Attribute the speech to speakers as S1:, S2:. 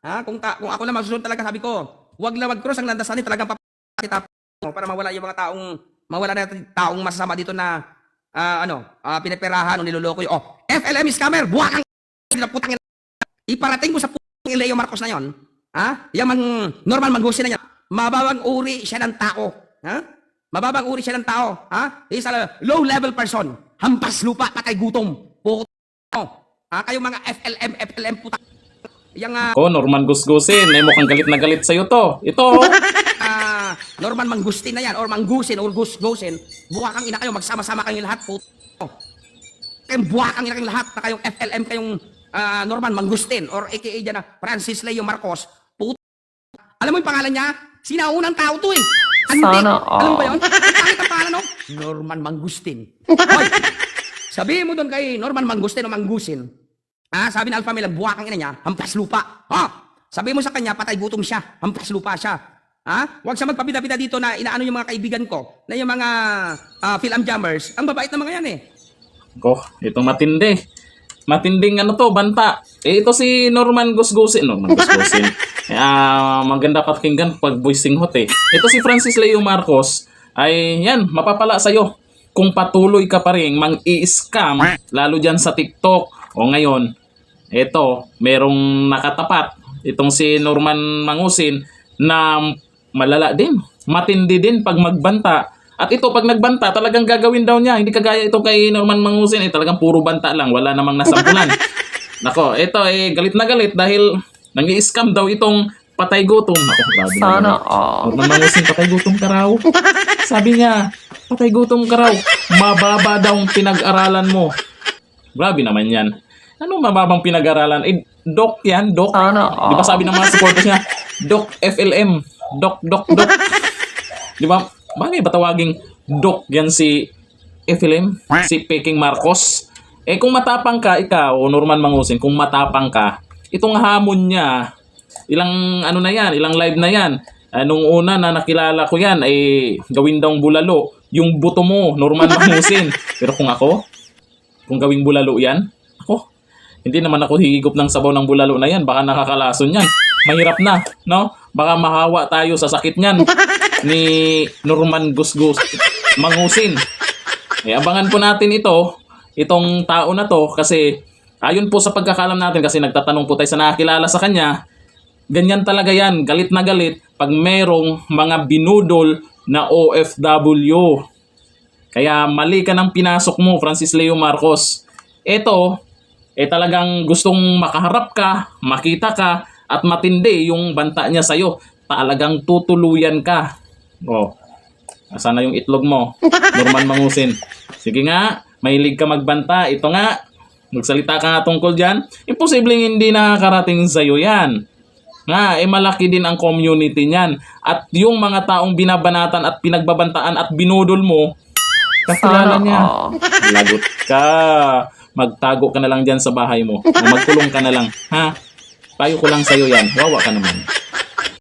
S1: Ha? Kung, ta- kung ako na masusunod talaga sabi ko, wag na mag-cross ang landasan talagang papakita para mawala yung mga taong mawala na taong masasama dito na ah, ano, ah, pinaperahan o niloloko yung oh, FLM scammer, buwakang na putang. Iparating mo sa putang Leo Marcos na yon. Ha? Yung mang normal manggusin na yan. Mababang uri siya ng tao. Ha? Mababang uri siya ng tao. Ha? He's a low level person. Hampas lupa, patay gutom. Puto. Ha? Kayong mga FLM, FLM puta. Yang ah,
S2: Ako, Norman Gusgusin. Eh, mukhang galit na galit sa'yo to. Ito, oh.
S1: ah, Norman Mangustin na yan or Manggusin or Gus Gusin, buwa kang ina kayo, magsama-sama kayong lahat po. Kayong buwa kang ina kayong lahat na kayong FLM kayong ah, Norman Mangustin or aka dyan na Francis Leo Marcos. Put Alam mo yung pangalan niya? Sinaunang tao to eh. Antik.
S3: Sana all.
S1: Alam mo ba yun? Bakit ang pangalan no? Norman Mangustin. Hoy, sabihin mo doon kay Norman Mangustin o Manggusin, Ah, sabi ng Alpha Male, buwa kang ina niya, hampas lupa. Ha? Sabi mo sa kanya, patay gutom siya, hampas lupa siya. Ha? Huwag siya magpapida-pida dito na inaano yung mga kaibigan ko, na yung mga ah, film jammers. Ang babait ng mga yan eh.
S2: Ko, ito matindi. Matinding ano to, banta. Eh, ito si Norman Gusgusin. Norman Gusgusin. Ah, maganda pakinggan pag voicing hot eh. Ito si Francis Leo Marcos. Ay, yan, mapapala sa'yo. Kung patuloy ka pa rin mang i-scam, lalo dyan sa TikTok o ngayon, ito, merong nakatapat. Itong si Norman Mangusin na malala din. Matindi din pag magbanta. At ito, pag nagbanta, talagang gagawin daw niya. Hindi kagaya ito kay Norman Mangusin. Eh, talagang puro banta lang. Wala namang nasampulan. Nako, ito eh, galit na galit dahil nang scam daw itong patay gutom. Nako, grabe na
S3: Sana all.
S2: Norman Mangusin, patay gutom ka raw. Sabi niya, patay gutom ka raw. Mababa daw ang pinag-aralan mo. Grabe naman yan. Ano mababang pinag-aralan? Eh, doc yan, doc.
S3: Sana
S2: Di ba sabi ng mga supporters niya, Doc FLM, Doc, Doc, Doc. Di ba? Bagay ba tawaging Doc yan si FLM? Si Peking Marcos? Eh kung matapang ka, ikaw, Norman Mangusin, kung matapang ka, itong hamon niya, ilang ano na yan, ilang live na yan. Ah, nung una na nakilala ko yan, eh, gawin daw bulalo. Yung buto mo, Norman Mangusin. Pero kung ako, kung gawing bulalo yan, hindi naman ako higop ng sabaw ng bulalo na yan. Baka nakakalason yan. Mahirap na, no? Baka mahawa tayo sa sakit niyan ni Norman Gusgus Mangusin. Eh, abangan po natin ito, itong tao na to, kasi ayon po sa pagkakalam natin, kasi nagtatanong po tayo sa nakakilala sa kanya, ganyan talaga yan, galit na galit, pag merong mga binudol na OFW. Kaya mali ka ng pinasok mo, Francis Leo Marcos. Ito, eh talagang gustong makaharap ka, makita ka, at matindi yung banta niya sa'yo. Talagang tutuluyan ka. Oh, asan na yung itlog mo? Norman Mangusin. Sige nga, mahilig ka magbanta. Ito nga, magsalita ka nga tungkol dyan. Imposibleng hindi nakakarating sa'yo yan. Nga, eh malaki din ang community niyan. At yung mga taong binabanatan at pinagbabantaan at binudol mo, kakilala
S3: Sana
S2: niya. Lagot ka. Magtago ka na lang dyan sa bahay mo. O magkulong ka na lang. Ha? Payo ko lang sa'yo yan. Wawa ka naman.